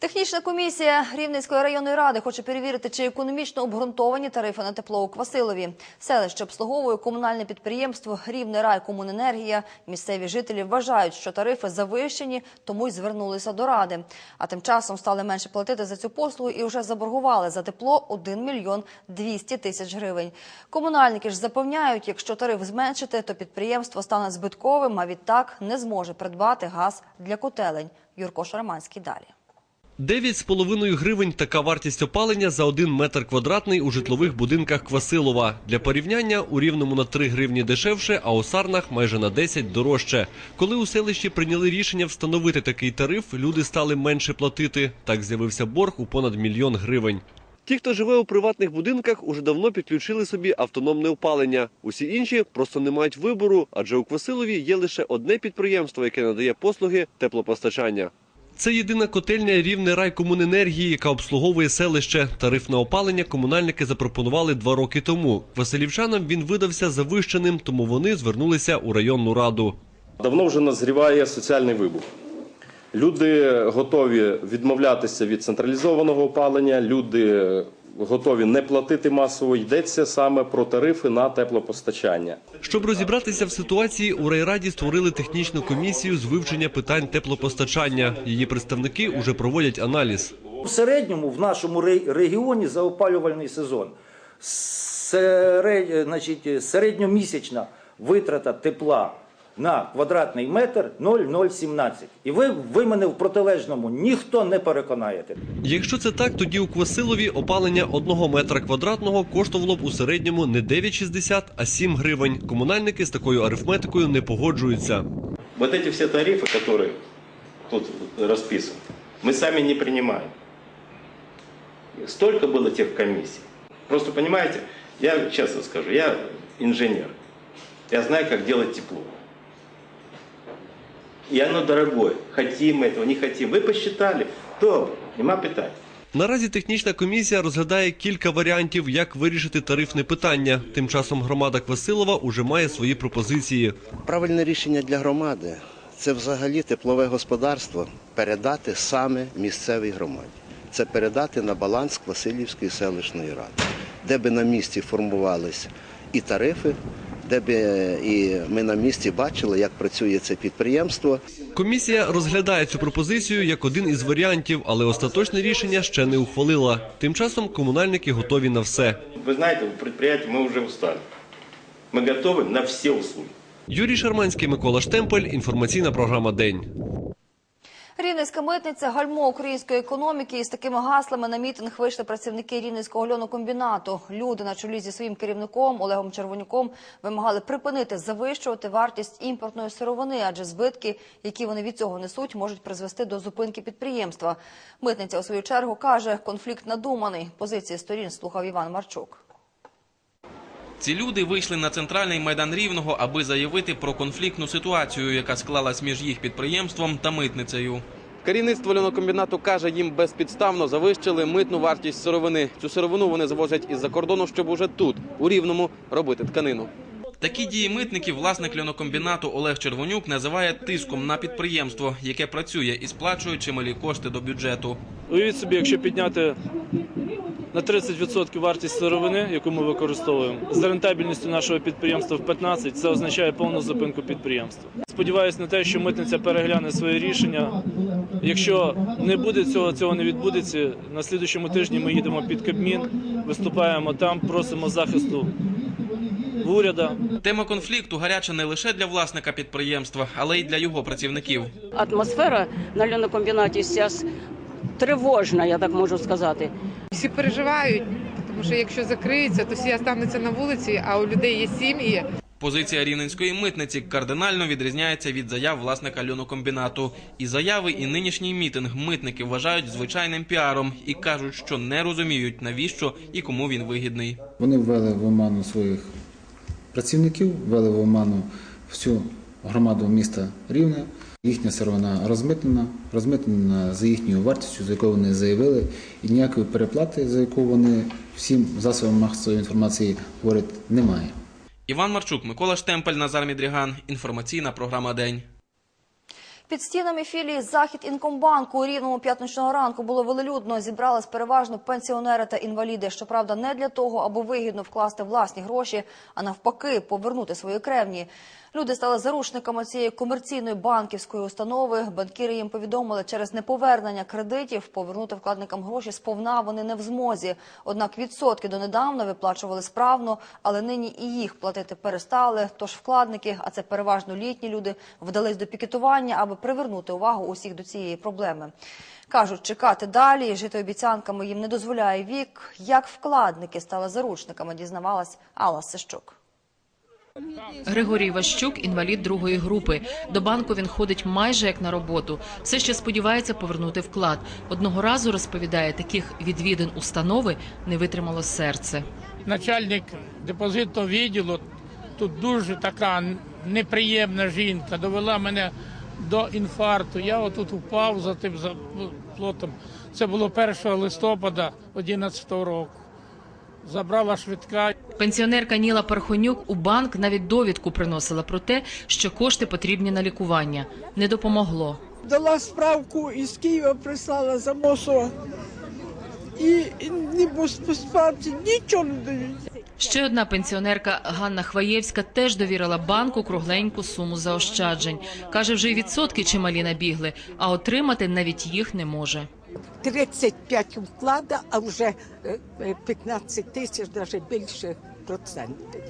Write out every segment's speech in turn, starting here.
Технічна комісія Рівненської районної ради хоче перевірити, чи економічно обґрунтовані тарифи на тепло у Квасилові. Селище обслуговує комунальне підприємство Рівне рай Комуненергія. Місцеві жителі вважають, що тарифи завищені, тому й звернулися до ради. А тим часом стали менше платити за цю послугу і вже заборгували за тепло 1 мільйон 200 тисяч гривень. Комунальники ж запевняють, якщо тариф зменшити, то підприємство стане збитковим, а відтак не зможе придбати газ для котелень. Юрко Шараманський далі. 9,5 гривень така вартість опалення за один метр квадратний у житлових будинках Квасилова. Для порівняння у Рівному на 3 гривні дешевше, а у Сарнах майже на 10 дорожче. Коли у селищі прийняли рішення встановити такий тариф, люди стали менше платити. Так з'явився борг у понад мільйон гривень. Ті, хто живе у приватних будинках, уже давно підключили собі автономне опалення. Усі інші просто не мають вибору, адже у Квасилові є лише одне підприємство, яке надає послуги теплопостачання. Це єдина котельня рівне райкомуненергії, яка обслуговує селище. Тариф на опалення комунальники запропонували два роки тому. Василівчанам він видався завищеним, тому вони звернулися у районну раду. Давно вже назріває соціальний вибух. Люди готові відмовлятися від централізованого опалення, люди готові не платити масово. Йдеться саме про тарифи на теплопостачання. Щоб розібратися в ситуації, у райраді створили технічну комісію з вивчення питань теплопостачання. Її представники уже проводять аналіз. У середньому в нашому регіоні за опалювальний сезон середньомісячна витрата тепла на квадратний метр 0,017. І ви, ви мене в протилежному ніхто не переконаєте. Якщо це так, тоді у Квасилові опалення одного метра квадратного коштувало б у середньому не 9,60, а 7 гривень. Комунальники з такою арифметикою не погоджуються. Вот эти все тарифы, которые тут расписаны, мы сами не принимаем. Столько было тех комиссий. Просто понимаете, я честно скажу, я инженер. Я знаю, как делать тепло. И оно дорогое. Хотим мы этого, не хотим. Вы посчитали? Добре, нема питань. Наразі технічна комісія розглядає кілька варіантів, як вирішити тарифне питання. Тим часом громада Квасилова уже має свої пропозиції. Правильне рішення для громади це взагалі теплове господарство передати саме місцевій громаді. Це передати на баланс Квасилівської селищної ради, де би на місці формувались і тарифи, де би і ми на місці бачили, як працює це підприємство. Комісія розглядає цю пропозицію як один із варіантів, але остаточне рішення ще не ухвалила. Тим часом комунальники готові на все. Вы знаете, в предприятии мы уже устали. Мы готовы на все услуги. Юрій Шарманський, Микола Штемпель. Інформаційна програма День. Рівненська митниця гальмо української економіки. І з такими гаслами на мітинг вийшли працівники Рівненського льонокомбінату. Люди на чолі зі своїм керівником Олегом Червонюком вимагали припинити завищувати вартість імпортної сировини, адже збитки, які вони від цього несуть, можуть призвести до зупинки підприємства. Митниця у свою чергу каже, конфлікт надуманий. Позиції сторін слухав Іван Марчук. Ці люди вийшли на центральний майдан Рівного, аби заявити про конфліктну ситуацію, яка склалась між їх підприємством та митницею. Керівництво льонокомбінату каже, їм безпідставно завищили митну вартість сировини. Цю сировину вони завозять із-за кордону, щоб уже тут, у Рівному, робити тканину. Такі дії митників власник льонокомбінату Олег Червонюк називає тиском на підприємство, яке працює і сплачує чималі кошти до бюджету. Уявіть собі, якщо підняти на 30% вартість сировини, яку ми використовуємо, з рентабельністю нашого підприємства в 15, це означає повну зупинку підприємства. Сподіваюсь на те, що митниця перегляне своє рішення. Якщо не буде цього, цього не відбудеться. На слідучому тижні ми їдемо під Кабмін, виступаємо там, просимо захисту в уряда. Тема конфлікту гаряча не лише для власника підприємства, але й для його працівників. атмосфера на льонокомбінаті зараз тривожна, я так можу сказати. Всі переживають, тому що якщо закриється, то всі остануться на вулиці, а у людей є сім'ї. Позиція рівненської митниці кардинально відрізняється від заяв власника льонокомбінату. І заяви, і нинішній мітинг митники вважають звичайним піаром і кажуть, що не розуміють навіщо і кому він вигідний. Вони ввели в оману своїх працівників, ввели в оману всю громаду міста Рівне. Їхня сировина розмитнена, розмитнена за їхньою вартістю, за якою вони заявили, і ніякої переплати, за яку вони всім засобам масової інформації говорять, немає. Іван Марчук, Микола Штемпель, Назар Мідріган. Інформаційна програма День. Під стінами філії Захід Інкомбанку у рівному п'ятничного ранку було велелюдно. Зібрались переважно пенсіонери та інваліди. Щоправда, не для того, аби вигідно вкласти власні гроші, а навпаки, повернути свої кревні. Люди стали заручниками цієї комерційної банківської установи. Банкіри їм повідомили, через неповернення кредитів повернути вкладникам гроші сповна вони не в змозі. Однак відсотки донедавна виплачували справно, але нині і їх платити перестали. Тож вкладники, а це переважно літні люди, вдались до пікетування, аби привернути увагу усіх до цієї проблеми. Кажуть, чекати далі, жити обіцянками їм не дозволяє вік. Як вкладники стали заручниками, дізнавалась Алла Сищук. Григорій Ващук – інвалід другої групи. До банку він ходить майже як на роботу. Все ще сподівається повернути вклад. Одного разу, розповідає, таких відвідин установи не витримало серце. начальник депозитного відділу, тут дуже така неприємна жінка, довела мене до інфаркту. Я отут упав за тим за плотом. Це було 1 листопада 2011 року. Забрала швидка. Пенсіонерка Ніла Пархонюк у банк навіть довідку приносила про те, що кошти потрібні на лікування. Не допомогло. Дала справку із Києва, прислала за МОСО. І не справці нічого не дають. Ще одна пенсіонерка Ганна Хваєвська теж довірила банку кругленьку суму заощаджень. Каже, вже й відсотки чималі набігли, а отримати навіть їх не може. 35 вклада, а вже е, е, 15 тисяч, навіть більше процентів.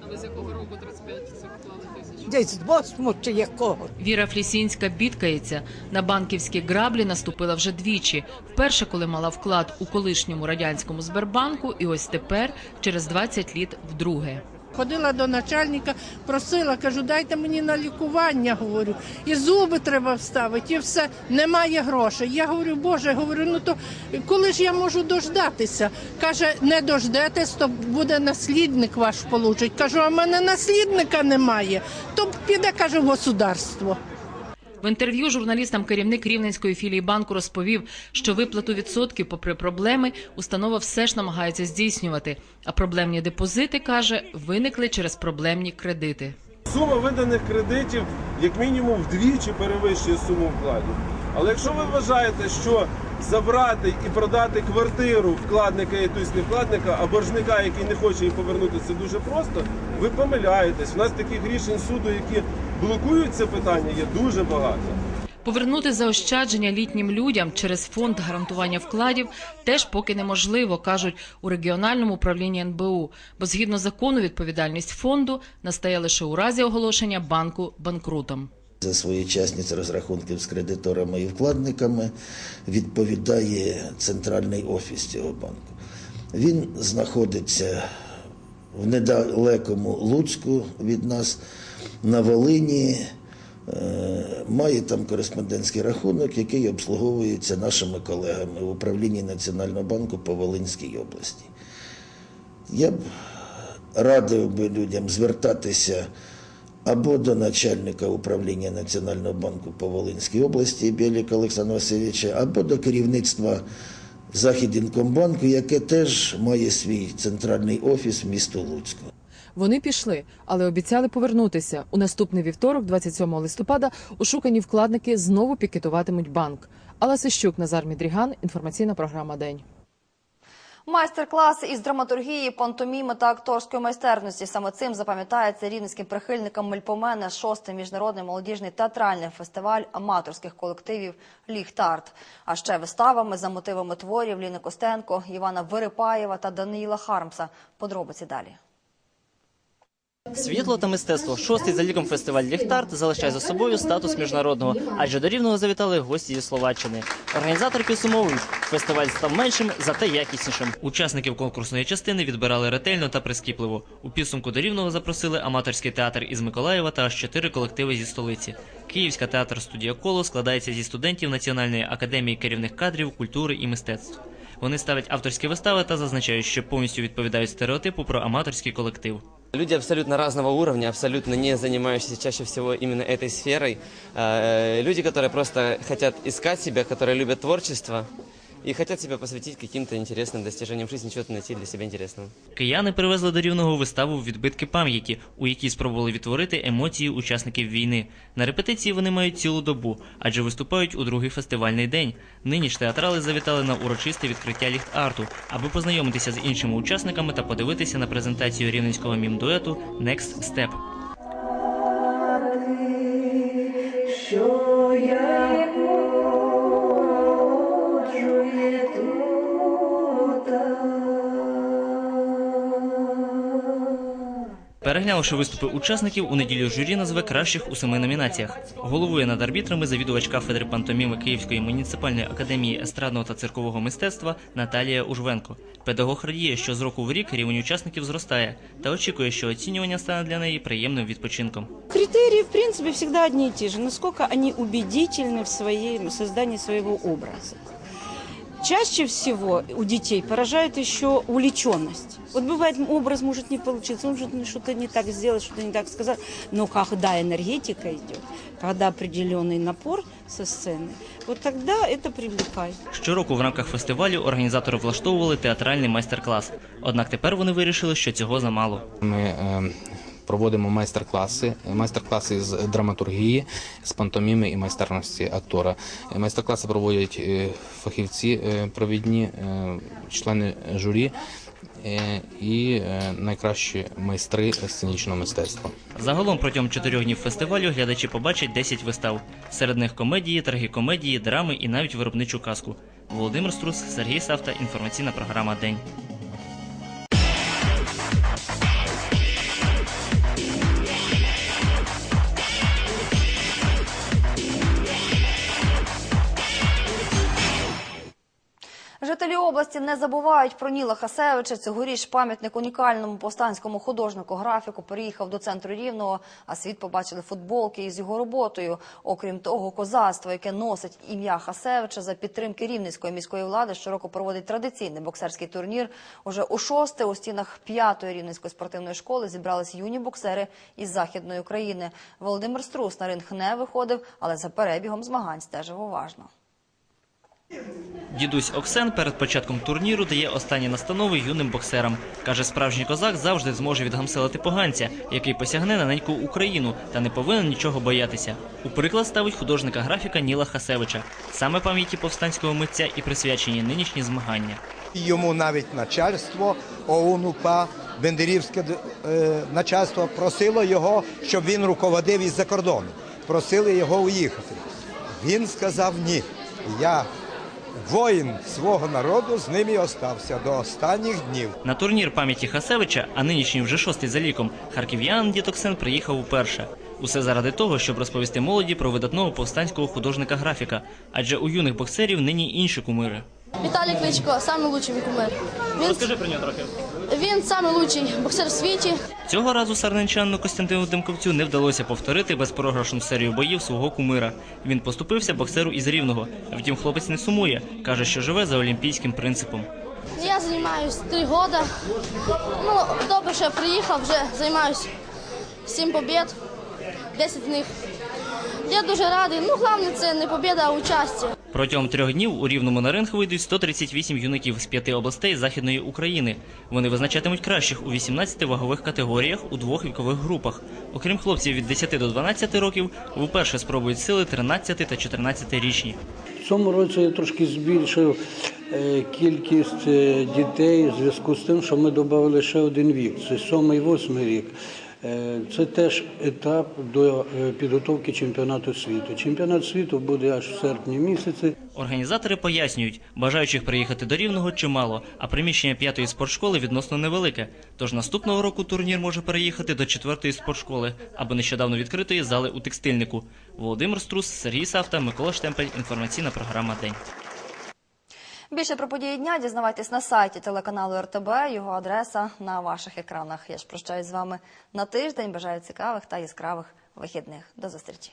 А ви з якого року 35 вклали тисяч? Десь з восьмого чи якого. Віра Флісінська бідкається. На банківські граблі наступила вже двічі. Вперше, коли мала вклад у колишньому радянському Сбербанку, і ось тепер, через 20 літ, вдруге. Ходила до начальника, просила, кажу, дайте мені на лікування, говорю, і зуби треба вставити, і все, немає грошей. Я говорю, Боже, говорю, ну то коли ж я можу дождатися? Каже, не дождетесь, то буде наслідник ваш получить. Кажу, а в мене наслідника немає, то піде, каже, в государство. В інтерв'ю журналістам керівник рівненської філії банку розповів, що виплату відсотків, попри проблеми, установа все ж намагається здійснювати. А проблемні депозити каже, виникли через проблемні кредити. Сума виданих кредитів як мінімум вдвічі перевищує суму вкладів. Але якщо ви вважаєте, що забрати і продати квартиру вкладника і не вкладника, а боржника, який не хоче її повернути, це дуже просто, ви помиляєтесь. У нас таких рішень суду, які блокують це питання, є дуже багато. Повернути заощадження літнім людям через фонд гарантування вкладів теж поки неможливо, кажуть у регіональному управлінні НБУ, бо згідно закону відповідальність фонду настає лише у разі оголошення банку банкрутом. За своєчасність розрахунків з кредиторами і вкладниками відповідає центральний офіс цього банку. Він знаходиться в недалекому Луцьку від нас на Волині. Е, Має там кореспондентський рахунок, який обслуговується нашими колегами в управлінні Національного банку по Волинській області. Я б радив би людям звертатися або до начальника управління Національного банку по Волинській області Біліка Олександра Васильовича, або до керівництва Західінкомбанку, яке теж має свій центральний офіс в місто Луцьку. Вони пішли, але обіцяли повернутися. У наступний вівторок, 27 листопада, ошукані вкладники знову пікетуватимуть банк. Алла Сищук, Назар Мідріган. Інформаційна програма День. Майстер-класи із драматургії, пантоміми та акторської майстерності. Саме цим запам'ятається рівненським прихильникам Мельпомена шостий міжнародний молодіжний театральний фестиваль аматорських колективів Ліхтарт. А ще виставами за мотивами творів Ліни Костенко, Івана Вирипаєва та Даниїла Хармса. Подробиці далі. Світло та мистецтво шостий за ліком фестиваль Ліхтарт залишає за собою статус міжнародного, адже до рівного завітали гості зі Словаччини. Організаторки сумовують, фестиваль став меншим, зате якіснішим. Учасників конкурсної частини відбирали ретельно та прискіпливо. У підсумку до рівного запросили аматорський театр із Миколаєва та аж чотири колективи зі столиці. Київська театр студія Коло складається зі студентів Національної академії керівних кадрів, культури і мистецтв. Вони ставлять авторські вистави та зазначають, що повністю відповідають стереотипу про аматорський колектив. Люди абсолютно разного уровня, абсолютно не занимающиеся чаще всего именно этой сферой. Э, Люди, которые просто хотят искать себя, которые любят творчество и хотят себя посвятить каким-то интересным достижениям в жизни, что-то найти для себя интересного. Кияни привезли до рівного виставу відбитки пам'яті, у якій спробували відтворити емоції учасників війни. На репетиції вони мають цілу добу, адже виступають у другий фестивальний день. Нині ж театрали завітали на урочисте відкриття ліхт-арту, аби познайомитися з іншими учасниками та подивитися на презентацію рівненського мім-дуету Next Step. Переглянувши виступи учасників, у неділю журі назве кращих у семи номінаціях. Головує над арбітрами завідувач кафедри пантоміми Київської муніципальної академії естрадного та циркового мистецтва Наталія Ужвенко. Педагог радіє, що з року в рік рівень учасників зростає та очікує, що оцінювання стане для неї приємним відпочинком. Критерии, в принципе, всегда одни и те же. Насколько они убедительны в своей создании своего образа. Чаще всего у детей поражает еще увлеченность. Вот бывает, образ может не получиться, он может что-то не так сделать, что-то не так сказать. Но когда энергетика идет, когда определенный напор со сцены, вот тогда это привлекает. Щороку в рамках фестивалю організатори влаштовували театральний майстер-клас. Однак тепер вони вирішили, що цього замало. Ми е, проводимо майстер-класи, майстер-класи з драматургії, з пантоміми і майстерності актора. Майстер-класи проводять е, фахівці е, провідні, е, члени журі і найкращі майстри сценічного мистецтва. Загалом протягом чотирьох днів фестивалю глядачі побачать 10 вистав. Серед них комедії, трагікомедії, драми і навіть виробничу казку. Володимир Струс, Сергій Савта. Інформаційна програма День. Не забувають про Ніла Хасевича. Цьогоріч пам'ятник унікальному повстанському художнику графіку переїхав до центру Рівного, а світ побачили футболки із його роботою. Окрім того, козацтво, яке носить ім'я Хасевича за підтримки Рівненської міської влади, щороку проводить традиційний боксерський турнір. Уже у шосте у стінах п'ятої рівненської спортивної школи зібрались юні боксери із західної України. Володимир Струс на ринг не виходив, але за перебігом змагань стежив уважно. Дідусь Оксен перед початком турніру дає останні настанови юним боксерам. Каже, справжній козак завжди зможе відгамселити поганця, який посягне на неньку Україну та не повинен нічого боятися. У приклад ставить художника графіка Ніла Хасевича. Саме пам'яті повстанського митця і присвячені нинішні змагання. Йому навіть начальство ОУН-УПА, Бендерівське е, начальство просило його, щоб він руководив із-за кордону. Просили його уїхати. Він сказав ні. Я воїн свого народу, з ним і остався до останніх днів. На турнір пам'яті Хасевича, а нинішній вже шостий за ліком, харків'ян Дітоксен приїхав уперше. Усе заради того, щоб розповісти молоді про видатного повстанського художника-графіка. Адже у юних боксерів нині інші кумири. Віталій Кличко, найкращий кумир. Він, Розкажи про нього трохи. Він лучший боксер в світі. Цього разу сарненчану Костянтину Демковцю не вдалося повторити безпрограшну серію боїв свого кумира. Він поступився боксеру із Рівного. Втім, хлопець не сумує. Каже, що живе за олімпійським принципом. Я займаюся три роки. Ну, добре, що я приїхав, вже займаюся сім побід, 10 з них. Я дуже радий. Ну, головне, це не побіда, а участь. Протягом трьох днів у рівному на ринг вийдуть 138 юнаків з п'яти областей Західної України. Вони визначатимуть кращих у 18 вагових категоріях у двох вікових групах. Окрім хлопців від 10 до 12 років, вперше спробують сили 13 та 14 річні. В цьому році я трошки збільшив е, кількість е, дітей в зв'язку з тим, що ми додали ще один вік. Це сьомий, восьмий рік. Е, Це теж етап до е, підготовки чемпіонату світу. Чемпіонат світу буде аж в серпні місяці. Організатори пояснюють, бажаючих приїхати до Рівного чимало, а приміщення п'ятої спортшколи відносно невелике. Тож наступного року турнір може переїхати до четвертої спортшколи або нещодавно відкритої зали у текстильнику. Володимир Струс, Сергій Савта, Микола Штемпель. Інформаційна програма День. Більше про події дня дізнавайтесь на сайті телеканалу РТБ. Його адреса на ваших екранах. Я ж прощаюсь з вами на тиждень. Бажаю цікавих та яскравих вихідних. До зустрічі.